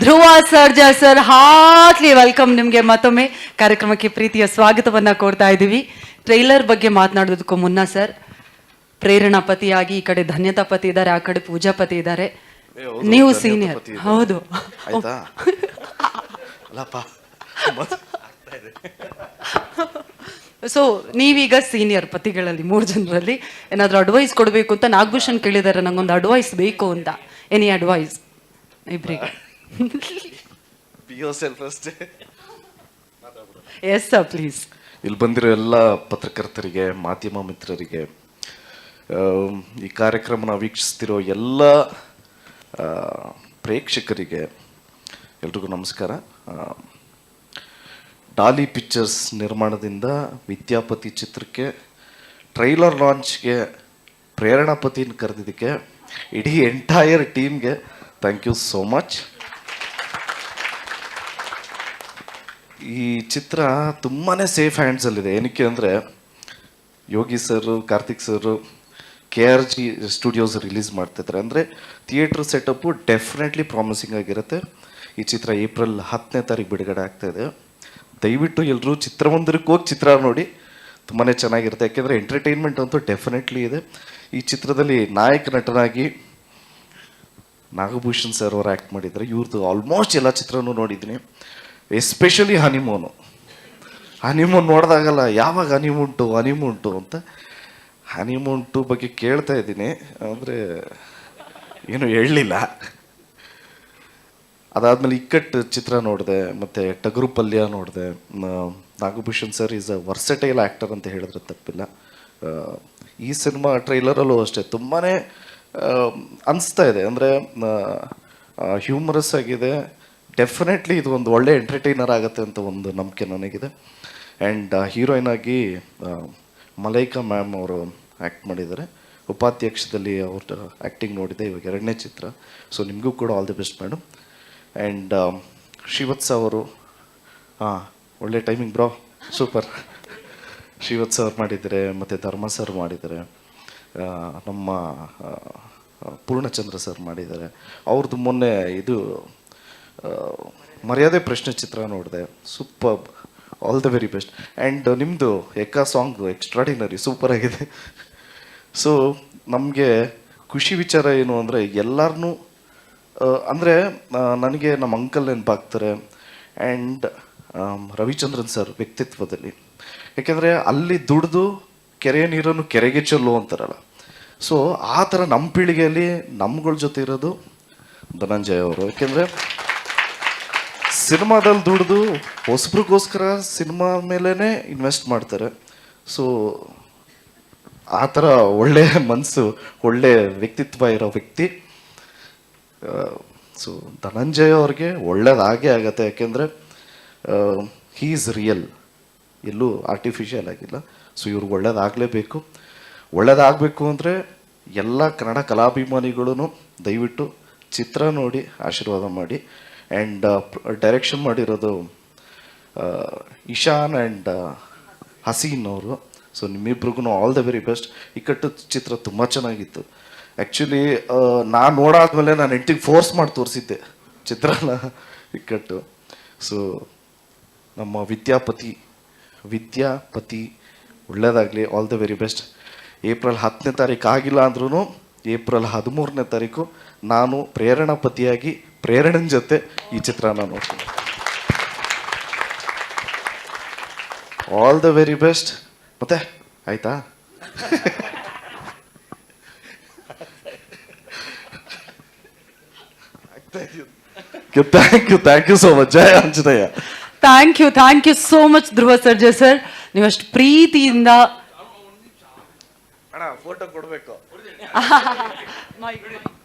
Dhruva Sarja sir heartly welcome ನಿಮಗೆ ಮತ್ತೊಮ್ಮೆ ಕಾರ್ಯಕ್ರಮಕ್ಕೆ ಪ್ರೀತಿಯ ಸ್ವಾಗತವನ್ನ ಕೋರ್ತಾ ಇದ್ದೀವಿ. ಟ್ರೈಲರ್ ಬಗ್ಗೆ ಮಾತನಾಡೋದಕ್ಕೂ ಮುನ್ನ ಸರ್ ಪ್ರೇರಣಾ ಪತಿಯಾಗಿ ಈ ಕಡೆ ಧನ್ಯತಾ ಪತಿ ಇದ್ದಾರೆ ಆ ಕಡೆ ಪೂಜಾ ಪತಿ ಇದ್ದಾರೆ. ನೀವು ಸೀನಿಯರ್ ಹೌದು. ಸೊ ನೀವೀಗ ಸೀನಿಯರ್ ಪತಿಗಳಲ್ಲಿ ಮೂರು ಜನರಲ್ಲಿ ಏನಾದರೂ ಅಡ್ವೈಸ್ ಕೊಡಬೇಕು ಅಂತ ನಾಗಭೂಷಣ್ ಕೇಳಿದ್ದಾರೆ ನಂಗೊಂದು ಅಡ್ವೈಸ್ ಬೇಕು ಅಂತ. ಎನಿ ಅಡ್ವೈಸ್ ಇಬ್ರಿಗೆ. Be ಸೆಲ್ಫ್ ಅಷ್ಟೇ ಎಸ್ ಸರ್ ಪ್ಲೀಸ್ ಇಲ್ಲಿ ಬಂದಿರೋ ಎಲ್ಲ ಪತ್ರಕರ್ತರಿಗೆ ಮಾಧ್ಯಮ ಮಿತ್ರರಿಗೆ ಈ ಕಾರ್ಯಕ್ರಮನ ವೀಕ್ಷಿಸ್ತಿರೋ ಎಲ್ಲ ಪ್ರೇಕ್ಷಕರಿಗೆ ಎಲ್ರಿಗೂ ನಮಸ್ಕಾರ. ಡಾಲಿ ಪಿಕ್ಚರ್ಸ್ ನಿರ್ಮಾಣದಿಂದ ವಿದ್ಯಾಪತಿ ಚಿತ್ರಕ್ಕೆ ಟ್ರೈಲರ್ ಲಾಂಚ್ಗೆ ಪ್ರೇರಣಾಪತಿನ ಕರೆದಿದ್ದಕ್ಕೆ ಇಡೀ ಎಂಟೈರ್ ಟೀಮ್ಗೆ ಥ್ಯಾಂಕ್ ಯು ಸೋ ಮಚ್ ಈ ಚಿತ್ರ ತುಂಬಾ ಸೇಫ್ ಹ್ಯಾಂಡ್ಸಲ್ಲಿದೆ ಏನಕ್ಕೆ ಅಂದರೆ, Yogi sir Karthik sir K R G studios release ಮಾಡ್ತಿದ್ದಾರೆ ಅಂದರೆ ಥಿಯೇಟ್ರ್ ಸೆಟಪ್ಪು ಡೆಫಿನೆಟ್ಲಿ ಪ್ರಾಮಿಸಿಂಗ್ ಆಗಿರುತ್ತೆ. ಈ ಚಿತ್ರ ಏಪ್ರಿಲ್ ಹತ್ತನೇ ತಾರೀಕು ಬಿಡುಗಡೆ ಆಗ್ತಾಯಿದೆ ದಯವಿಟ್ಟು ಎಲ್ಲರೂ ಚಿತ್ರಮಂದಿರಕ್ಕೆ ಹೋಗಿ ಚಿತ್ರ ನೋಡಿ. ತುಂಬಾ ಚೆನ್ನಾಗಿರುತ್ತೆ. ಯಾಕೆಂದರೆ ಎಂಟರ್ಟೈನ್ಮೆಂಟ್ ಅಂತೂ ಡೆಫಿನೆಟ್ಲಿ ಇದೆ. ಈ ಚಿತ್ರದಲ್ಲಿ ನಾಯಕ ನಟನಾಗಿ ನಾಗಭೂಷಣ್ ಸರ್ ಅವರು ಆ್ಯಕ್ಟ್ ಮಾಡಿದ್ದಾರೆ. ಇವ್ರದ್ದು ಆಲ್ಮೋಸ್ಟ್ ಎಲ್ಲ ಚಿತ್ರನೂ ನೋಡಿದ್ದೀನಿ. ಎಸ್ಪೆಷಲಿ ಹನಿಮೂನು ಹನಿಮೂನ್ ನೋಡಿದಾಗಲ್ಲ, ಯಾವಾಗ ಹನಿಮೂಂಟು ಹನಿಮೂಂಟು ಅಂತ ಹನಿಮೂನ್ ಟು ಬಗ್ಗೆ ಕೇಳ್ತಾ ಇದ್ದೀನಿ, ಅಂದರೆ ಏನು ಹೇಳಲಿಲ್ಲ. ಅದಾದಮೇಲೆ ಇಕ್ಕಟ್ಟು ಚಿತ್ರ ನೋಡಿದೆ, ಮತ್ತು ಟಗರು ಪಲ್ಯ ನೋಡಿದೆ. Nagabhushan sir is a versatile actor ಅಂತ ಹೇಳಿದ್ರೆ ತಪ್ಪಿಲ್ಲ. ಈ ಸಿನಿಮಾ ಟ್ರೈಲರಲ್ಲೂ ಅಷ್ಟೇ ತುಂಬಾ ಅನಿಸ್ತಾ ಇದೆ. ಅಂದರೆ ಹ್ಯೂಮರಸ್ ಆಗಿದೆ ಡೆಫಿನೆಟ್ಲಿ ಇದು ಒಂದು ಒಳ್ಳೆ ಎಂಟರ್ಟೈನರ್ ಆಗುತ್ತೆ ಅಂತ ಒಂದು ನಂಬಿಕೆ ನನಗಿದೆ. ಆ್ಯಂಡ್ ಹೀರೋಯಿನ್ ಆಗಿ ಮಲೈಕಾ ಮ್ಯಾಮ್ ಅವರು ಆ್ಯಕ್ಟ್ ಮಾಡಿದ್ದಾರೆ. ಉಪಾಧ್ಯಕ್ಷದಲ್ಲಿ ಅವ್ರ ಆ್ಯಕ್ಟಿಂಗ್ ನೋಡಿದೆ, ಇವಾಗ ಎರಡನೇ ಚಿತ್ರ. ಸೊ ನಿಮಗೂ ಕೂಡ all the best madam and Srivatsa ಅವರು ಹಾಂ ಒಳ್ಳೆ ಟೈಮಿಂಗ್ ಬ್ರೋ ಸೂಪರ್ ಶ್ರೀವತ್ಸ ಅವ್ರು ಮಾಡಿದ್ದಾರೆ, ಮತ್ತು ಧರ್ಮ ಸರ್ ಮಾಡಿದ್ದಾರೆ. ನಮ್ಮ ಪೂರ್ಣಚಂದ್ರ ಸರ್ ಮಾಡಿದ್ದಾರೆ. ಅವ್ರದ್ದು ಮೊನ್ನೆ ಇದು ಮರ್ಯಾದೆ ಪ್ರಶ್ನೆ ಚಿತ್ರ ನೋಡಿದೆ. Super all the very best and ನಿಮ್ಮದು ಎಕ್ಕಾ ಸಾಂಗ್ ಎಕ್ಸ್ಟ್ರಾಡಿನರಿ ಸೂಪರ್ ಆಗಿದೆ. ಸೊ ನಮಗೆ ಖುಷಿ ವಿಚಾರ ಏನು ಅಂದರೆ ಎಲ್ಲರನ್ನೂ ಅಂದರೆ ನನಗೆ ನಮ್ಮ ಅಂಕಲ್ ನೆನಪಾಗ್ತಾರೆ. ಆ್ಯಂಡ್ ರವಿಚಂದ್ರನ್ ಸರ್ ವ್ಯಕ್ತಿತ್ವದಲ್ಲಿ. ಯಾಕೆಂದರೆ ಅಲ್ಲಿ ದುಡಿದು, ಕೆರೆಯ ನೀರನ್ನು ಕೆರೆಗೆ ಚೆಲ್ಲು ಅಂತಾರಲ್ಲ. ಸೊ ಆ ಥರ ನಮ್ಮ ಪೀಳಿಗೆಯಲ್ಲಿ ನಮ್ಗಳ ಜೊತೆ ಇರೋದು ಧನಂಜಯ ಅವರು. ಯಾಕೆಂದರೆ ಸಿನಿಮಾದಲ್ಲಿ ದುಡ್ದು ಹೊಸಬ್ರಿಗೋಸ್ಕರ ಸಿನಿಮಾ ಮೇಲೇ ಇನ್ವೆಸ್ಟ್ ಮಾಡ್ತಾರೆ. ಸೊ ಆ ಥರ ಒಳ್ಳೆ ಮನಸ್ಸು ಒಳ್ಳೆ ವ್ಯಕ್ತಿತ್ವ ಇರೋ ವ್ಯಕ್ತಿ. ಸೊ ಧನಂಜಯ ಅವ್ರಿಗೆ ಒಳ್ಳೇದಾಗೇ ಆಗತ್ತೆ. ಯಾಕೆಂದರೆ ಹೀ ಈಸ್ ರಿಯಲ್ ಎಲ್ಲೂ ಆರ್ಟಿಫಿಷಿಯಲ್ ಆಗಿಲ್ಲ. ಸೊ ಇವ್ರಿಗೆ ಒಳ್ಳೇದಾಗಲೇಬೇಕು. ಒಳ್ಳೇದಾಗಬೇಕು ಅಂದರೆ ಎಲ್ಲ ಕನ್ನಡ ಕಲಾಭಿಮಾನಿಗಳೂ ದಯವಿಟ್ಟು ಚಿತ್ರ ನೋಡಿ, ಆಶೀರ್ವಾದ ಮಾಡಿ. ಆ್ಯಂಡ್ ಡೈರೆಕ್ಷನ್ ಮಾಡಿರೋದು ಇಶಾನ್ ಆ್ಯಂಡ್ ಹಸೀನ್ ಅವರು ಸೊ ನಿಮ್ಮಿಬ್ರಿಗೂ ಆಲ್ ದ ವೆರಿ ಬೆಸ್ಟ್ ಇಕ್ಕಟ್ಟು ಚಿತ್ರ ತುಂಬ ಚೆನ್ನಾಗಿತ್ತು. ಆ್ಯಕ್ಚುಲಿ ನಾನು ನೋಡಾದ್ಮೇಲೆ ನಾನು ಎಂಟಿಗೆ ಫೋರ್ಸ್ ಮಾಡಿ ತೋರಿಸಿದ್ದೆ ಚಿತ್ರನ ಇಕ್ಕಟ್ಟು ಸೊ ನಮ್ಮ ವಿದ್ಯಾಪತಿ ವಿದ್ಯಾಪತಿ ಒಳ್ಳೆಯದಾಗಲಿ all the very best April ಹತ್ತನೇ ತಾರೀಕು ಆಗಿಲ್ಲ ಅಂದ್ರೂ ಏಪ್ರಿಲ್ ಹದಿಮೂರನೇ ತಾರೀಕು ನಾನು ಪ್ರೇರಣಾ ಪತಿಯಾಗಿ ಪ್ರೇರಣನ್ ಜೊತೆ ಈ ಚಿತ್ರನ ನೋಡ್ತೀನಿ ಆಲ್ ದ ವೆರಿ ಬೆಸ್ಟ್ ಮತ್ತೆ ಆಯ್ತಾ? Thank you thank you so much Jaya Anjanayya thank you thank you so much Dhruva Sarja sir ನೀವಷ್ಟು ಪ್ರೀತಿಯಿಂದ ಅಣ್ಣ ಫೋಟೋ ಕೊಡಬೇಕು. ಮೈಕ್-